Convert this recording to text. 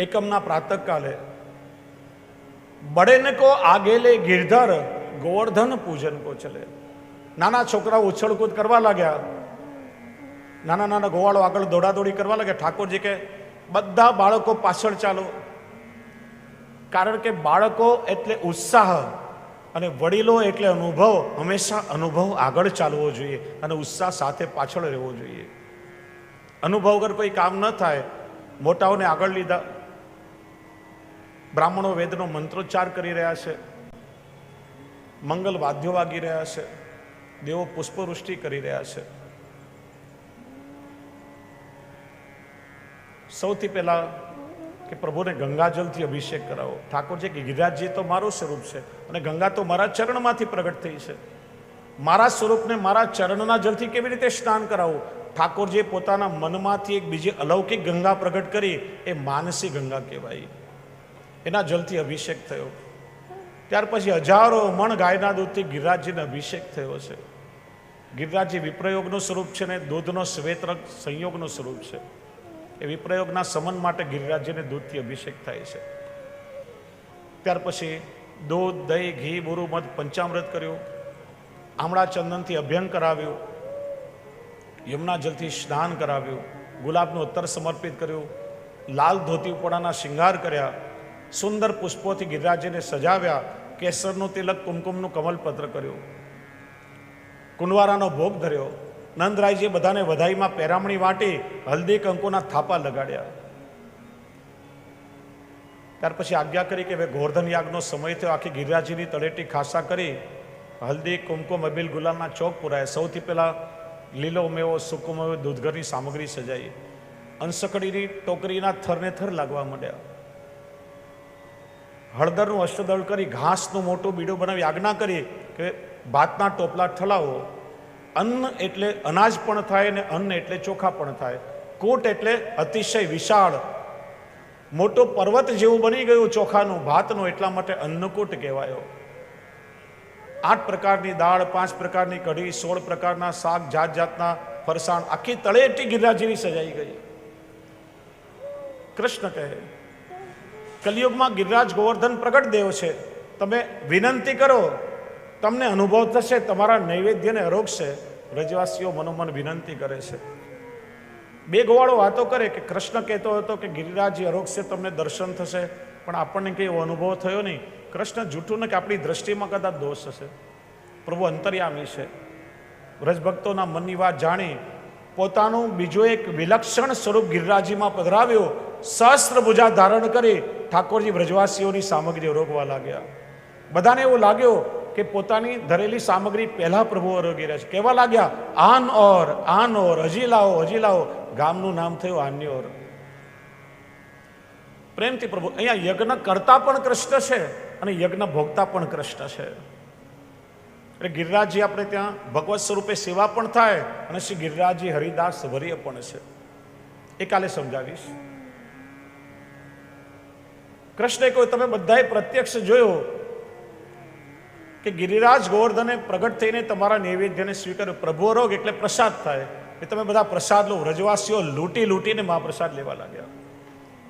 એકમના પ્રાતકાલે બડે ને કો આગેલે ગિરધર ગોવર્ધન પૂજન કો ચલે નાના છોકરાઓ ઉછળકૂદ કરવા લાગ્યા. નાના નાના ગોવાળો આગળ દોડાદોડી કરવા લાગ્યા. ઠાકોરજી કે, બધા બાળકો પાછળ ચાલો. કારણ કે બાળકો એટલે ઉત્સાહ અને વડીલો એટલે અનુભવ. હંમેશા અનુભવ આગળ ચાલવો જોઈએ અને ઉત્સાહ સાથે પાછળ રહેવો જોઈએ. અનુભવ વગર કોઈ કામ ન થાય. મોટાઓને આગળ લીધા. બ્રાહ્મણો વેદનો મંત્રોચ્ચાર કરી રહ્યા છે. મંગલ વાદ્યો વાગી રહ્યા છે. દેવો પુષ્પવૃષ્ટિ કરી રહ્યા છે. સૌથી પહેલા કે પ્રભુને ગંગાજલથી અભિષેક કરાવો. ઠાકોરજી કે ગિરિરાજજી તો મારું સ્વરૂપ છે. અને ગંગા તો મારા ચરણમાંથી પ્રગટ થઈ છે. મારા સ્વરૂપને મારા ચરણના જલથી કેવી રીતે સ્નાન કરાવું? ઠાકોરજીએ પોતાના મનમાંથી એક બીજી અલૌકિક ગંગા પ્રગટ કરી. એ માનસી ગંગા કહેવાય. એના જલથી અભિષેક થયો. ત્યાર પછી હજારો મણ ગાયના દૂધથી ગિરિરાજજીને અભિષેક થયો છે. ગિરિરાજજી વિપ્રયોગનું સ્વરૂપ છે ને દૂધનો શ્વેતરંગ સંયોગનું સ્વરૂપ છે. એ વિપ્રયોગના સમન માટે ગિરિરાજજીને દૂધથી અભિષેક થાય છે. ત્યાર પછી દૂધ, દહીં, ઘી, બોરું, મધ, પંચામૃત કર્યું. આમળા ચંદનથી અભ્યંગ કરાવ્યું. યમુના જલથી સ્નાન કરાવ્યું. ગુલાબનું અત્તર સમર્પિત કર્યું. લાલ ધોતી ઉપડાના શિંગાર કર્યા. સુંદર પુષ્પોથી ગિરિરાજજીને સજાવ્યા, કેસરનું તિલક, કુમકુમનું કમલપત્ર કર્યું. કુંડવારાનો ભોગ ધર્યો. નંદરાયજીએ બધાને વધાઈમાં પેરામણી વાટી હલ્દી કંકુના થાપા લગાડ્યા. ત્યાર પછી આજ્ઞા કરી કે હવે ગોર્ધન યાગનો સમય થયો. આખી ગિરિરાજીની તળેટી ખાસા કરી. હલ્દી, કુમકુમ, અબીલ, ગુલાલના ચોક પુરાય. સૌથી પહેલાં લીલો મેવો, સૂકો દૂધઘરની સામગ્રી સજાઈ. અંસકડીની ટોકરીના થરને થર લાગવા માંડ્યા. હળદરનું અષ્ટદળ કરી, ઘાસનું મોટું બીડો બનાવી આજ્ઞા કરી કે ભાતના ટોપલા ઠલાવો. અન્ન એટલે અનાજ પણ થાય અને અન્ન એટલે ચોખા પણ થાય. કૂટ એટલે અતિશય વિશાળ. મોટો પર્વત જેવું બની ગયું ચોખાનું, ભાતનું, એટલા માટે અન્નકૂટ કહેવાયો. આઠ પ્રકારની દાળ, પાંચ પ્રકારની કઢી, સોળ પ્રકારના શાક, જાત જાતના ફરસાણ, આખી તળેટી ગિરિરાજીની સજાઈ ગઈ. કૃષ્ણ કહે કલિયુગમાં ગિરિરાજ ગોવર્ધન પ્રગટ દેવ છે. તમે વિનંતી કરો, તમને અનુભવ થશે, તમારા નૈવેદ્યને અરોગશે. વ્રજવાસીઓ મનોમન વિનંતી કરે છે. બે ગોવાળો વાતો કરે કે કૃષ્ણ કહેતો હતો કે ગિરિરાજી અરોગશે, તમને દર્શન થશે. પણ આપણને કંઈ એવો અનુભવ થયો નહીં. કૃષ્ણ જૂઠું ને કે આપણી દ્રષ્ટિમાં કદાચ દોષ હશે. પ્રભુ અંતર્યામી છે. વ્રજભક્તોના મનની વાત જાણી, પોતાનું બીજું એક વિલક્ષણ સ્વરૂપ ગિરિરાજીમાં પધરાવ્યો. સહસ્ત્ર ભુજા ધારણ કરી ઠાકોરજી વ્રજવાસીઓની સામગ્રી રોકવા લાગ્યા. બધાને એવું લાગ્યો કે પોતાની ધરેલી સામગ્રી પહેલા પ્રભુ અરોગી રહ્યા છે. કેવા લાગ્યા? આન ઓર આન ઓર, હજી લાવો હજી લાવો. ગામનું નામ થયું આન્યોર પ્રેમથી પ્રભુ, અહીંયા યજ્ઞ કરતા પણ કૃષ્ણ છે અને યજ્ઞ ભોગતા પણ કૃષ્ણ છે. એટલે ગિરિરાજજી આપણે ત્યાં ભગવત સ્વરૂપે સેવા પણ થાય અને શ્રી ગિરિરાજજી હરિદાસ વર્ય પણ છે. એ કાલે સમજાવીશ. કૃષ્ણે કહ્યું, તમે બધાએ પ્રત્યક્ષ જોયો કે ગિરિરાજ ગોવર્ધને પ્રગટ થઈને તમારા નૈવેદ્યને સ્વીકાર્યો. પ્રભુ રોગ એટલે પ્રસાદ થાય. એ તમે બધા પ્રસાદ લો વ્રજવાસીઓ લૂંટી લૂંટીને મહાપ્રસાદ લેવા લાગ્યા.